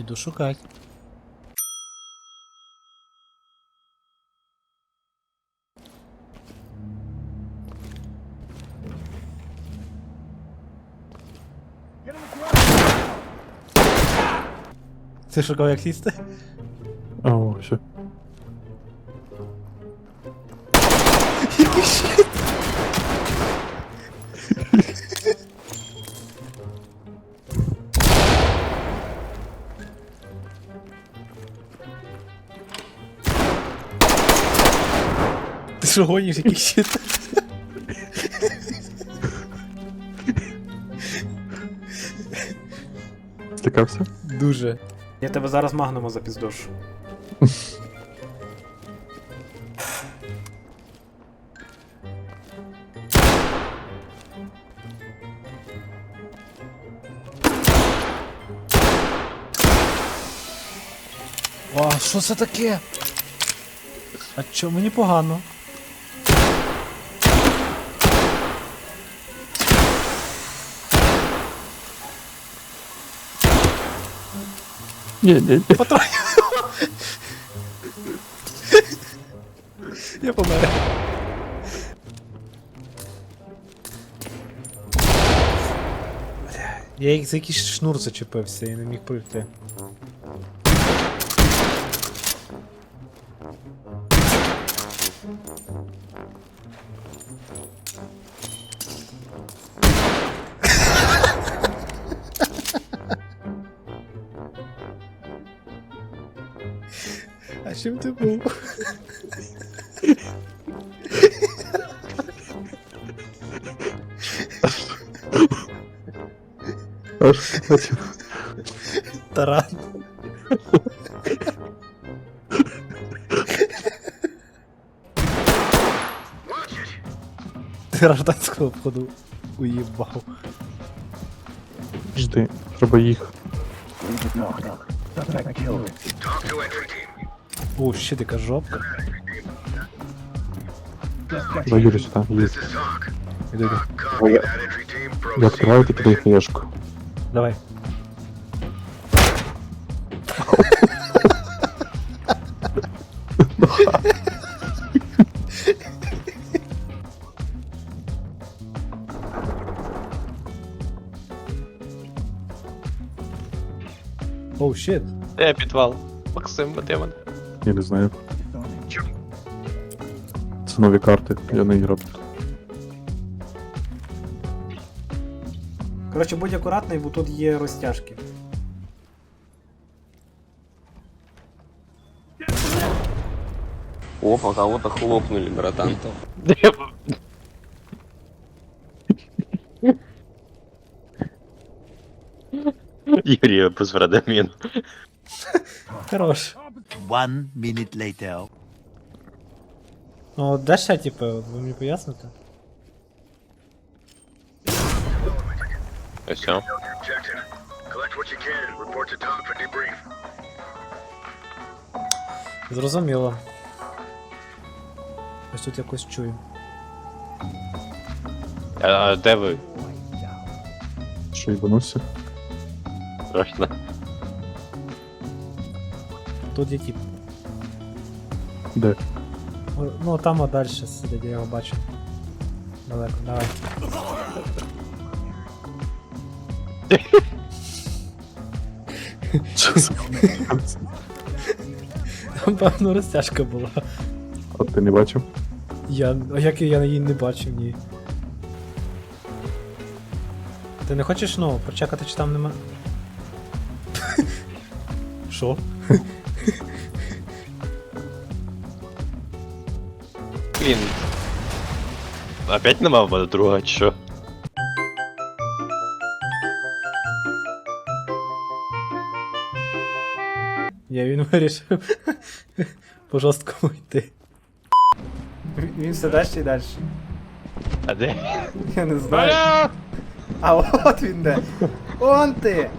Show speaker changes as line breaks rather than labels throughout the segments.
Іду шукать. Ти шукав як сісти?
А, о, все.
Ти що гониш який щит?
Стикався?
Дуже. Я тебе зараз магнума запіздошу. А, що це таке? А чо мені погано?
Ні, ні, ні.
Патрон. Я помер. Бля, Я як за якийсь шнур зачепився і не міг пройти. А чим ти був?
Аж хотів.
Таран. Ти гражданського обходу уїбав.
Жди, треба їх.
О, ще така жопка.
За Юрій сюди, їдь.
Іди, іди.
Я відкриваю, ти кидай хаєшку.
Давай. Оу, щит.
Де підвал? Максим, де мене?
Я не знаю. Це нові карти, я не грав.
Коротше, будь акуратний, бо тут є розтяжки.
Опа, кого-то хлопнули, братан.
Юрій безврадамін.
Хорош.
One minute later.
Ну, де ще, типу, от ви мені поясните?
Ось все.
Objective. Collect what you can. Report to Tom for debrief.
Зрозуміло. Ось тут якось чую.
А де ви?
Що їбанувся?
Страшно.
Тут є тип.
Де?
Ну, там от далі сидить, я його бачу. Далеко, давай.
Що за
Там, певно, розтяжка була.
А ти не бачив?
Я. А як я її не бачив, ні. Ти не хочеш, ну, почекати, чи там нема. Що?
Блін. Опять нема в мене друга, чи що?
Я він вирішив по жорсткому йти. Він все далі і далі.
А де?
Я не знаю. А от він де. Он ти!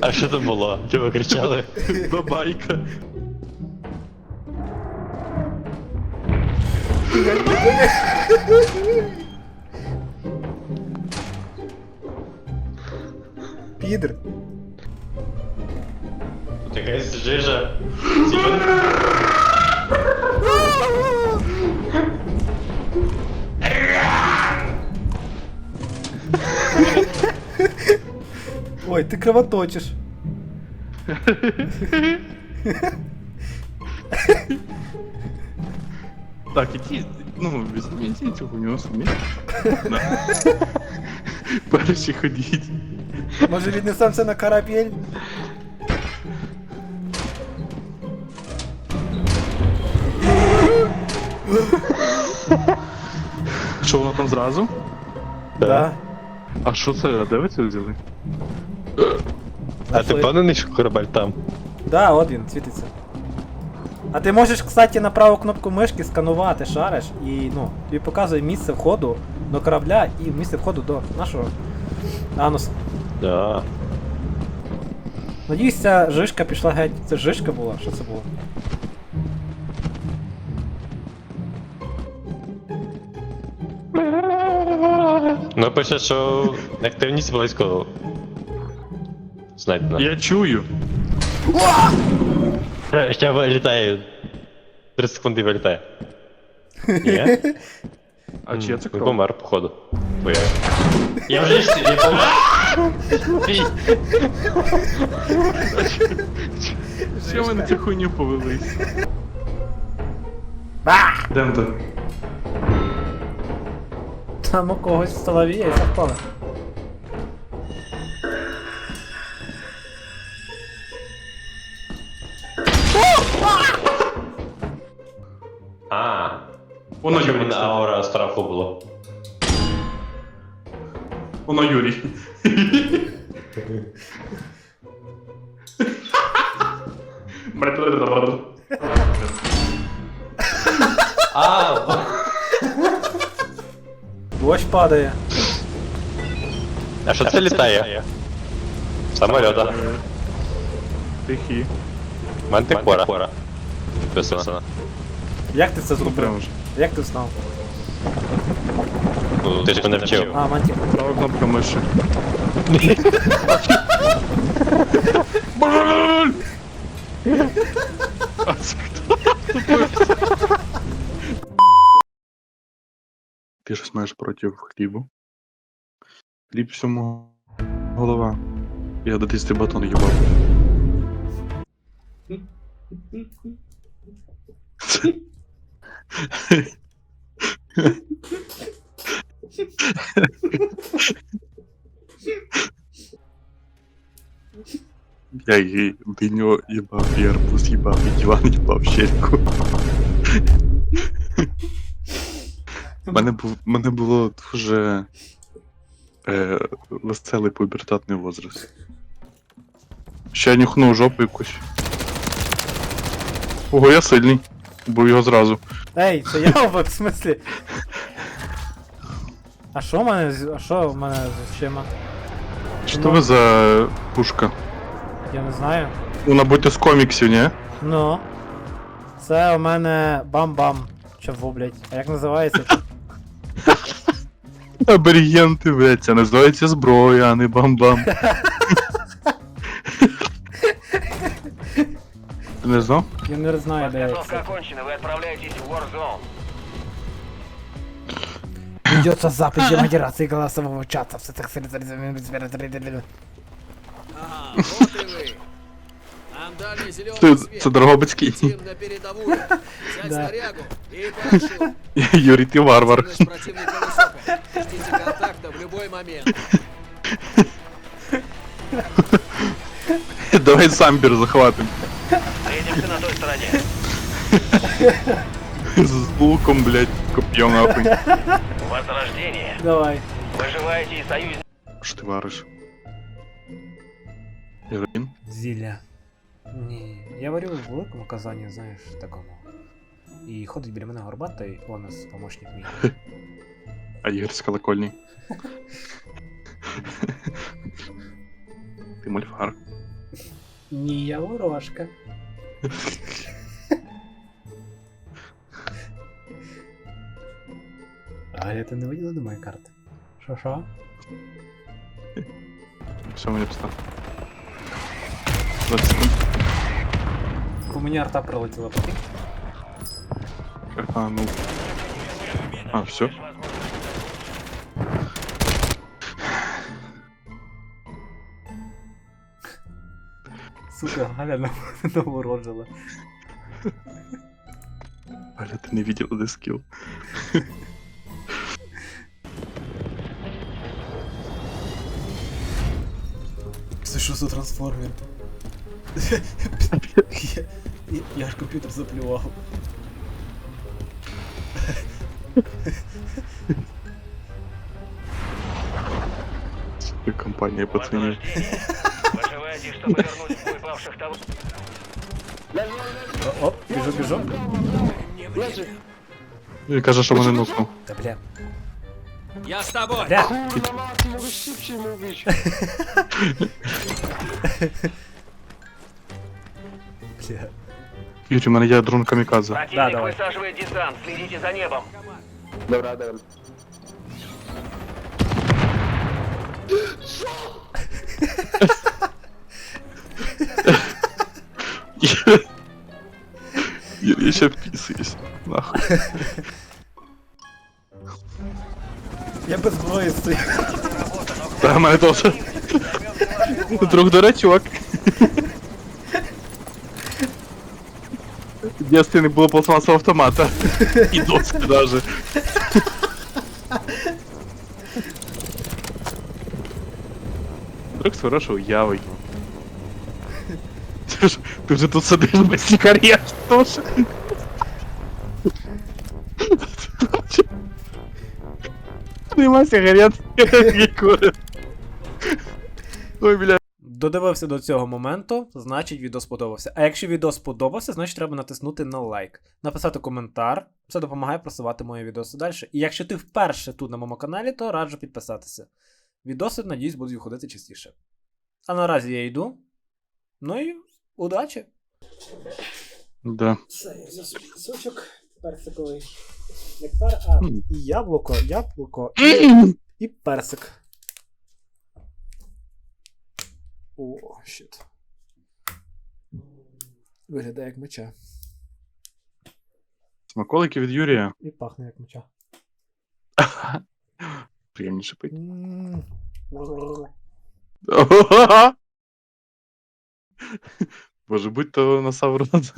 А що там було? Чого кричали?
Бабайка.
Підр.
Тут якась жижа.
Ой, ти кровоточиш.
Так, іди, ну, візьміть цього у нього самі. Перші ходіть.
Може віднесемося на корабель?
Що воно там зразу?
Да.
А що це? А де ви це взяли?
А ти впевнений, що корабель там?
Да, от він, світиться. А ти можеш, кстати, на праву кнопку мишки сканувати, шариш, і ну, тобі показує місце входу до корабля і місце входу до нашого ануса.
Да.
Надіюсь, ця жишка пішла геть. Це жишка була? Що це було?
Ну пише, що активність близько. Знайдена.
Я чую.
Ще- Ще вилітає. 30 секунд і вилітає. Ні?
А чи я це
Він
кров?
помер, походу. Бо я. Я вже ж я помер.
Що ви на цю хуйню повелись? Дем то?
Там у когось в столові є совпало.
А.
Воно
Воно
Юрій.
мене аура страху було.
Воно Юрій.
А!
Дощ падає.
А що це літає? Самольота.
Тихі.
Мантикора. Написано.
Як ти це
Ну прям
зробив?
вже.
Як ти знав?
Ну, ти ж мене вчив.
А, мантик.
Права кнопка миші. А це хто? Ти щось маєш проти хлібу? Хліб всьому голова. Я до 10 батон їбав. Я її диню їбав, і арбуз їбав, і диван їбав щельку. мене, був, мене було дуже е, веселий пубертатний возраст. Ще я нюхнув жопу якусь. Ого, я сильний. Був його зразу.
Ей, це я в смислі. А що в мене з. А що в мене з очима?
Що ви за пушка?
Я не знаю.
Ну, набудьте з коміксів, ні?
Ну. Це у мене бам-бам. Чого, блять? А як називається?
Аборігенти, блядь, це називається зброя, а не бам-бам. Ти не знав?
Я не знаю, де
Подготовка
це.
окончена, вы отправляетесь в Warzone.
Идется запись демодерации голосового чата. Все так
Ага, вот и вы. Нам дали зеленый свет.
це Дрогобицький.
Летим на передовую. Взять
Да.
снарягу и парашют.
Юрій, ти варвар.
Активность противника высокая. Ждите контакта в любой момент.
Давай самбір захватим. З луком, блядь, коп'єм нахуй.
Возрождение.
Давай.
Выживаете и союзники.
Що ти вариш? Ірин?
Зілля. Ні, я варю в великому казані, знаєш, такому. І ходить біля мене горбатий, он нас помощник мій.
А Ігор з колокольні. мульфар.
Ні, я ворожка. Аля, ти не виділа до моєї карти? Що що?
Все, мені постав. 20 секунд.
По мені арта прилетіла прикинь.
А, ну. А, все.
Сука, Галя нам- наворожила.
Аля, ти не видела, де
що за трансформер? я, я, я ж комп'ютер заплював.
Сука, компанія пацанів.
Выживайте, чтобы вернуть в бой павших того.
О, Оп, біжу, біжу.
Він каже, що мене нокнув.
Та бля.
Я с тобой.
Бля. Бля.
Юрій, у мене є дрон камікадзе.
Противник
давай.
высаживает десант. Следите за небом.
Юрій, я ще вписуюсь. Нахуй.
Зброї стою.
Та, мене теж. Друг дурачок. В детстве не було пластмасового автомата. І доски даже. Друг з хорошою уявою. Ти ж, ти вже тут сидиш без сигарет, тоже. Нема сигарет. Ой, бля.
Додивився до цього моменту, значить відео сподобався. А якщо відео сподобався, значить треба натиснути на лайк, написати коментар. Це допомагає просувати мої відоси далі. І якщо ти вперше тут на моєму каналі, то раджу підписатися. Відоси, надіюсь, будуть виходити частіше. А наразі я йду. Ну і удачі!
Да.
Це я взяв свій персиковий. Нектар, а, і яблуко, яблуко і, і персик. О, щит. Виглядає як меча.
Смаколики від Юрія.
І пахне як меча.
Приємніше пити.
М.
Боже, будь то насав рот.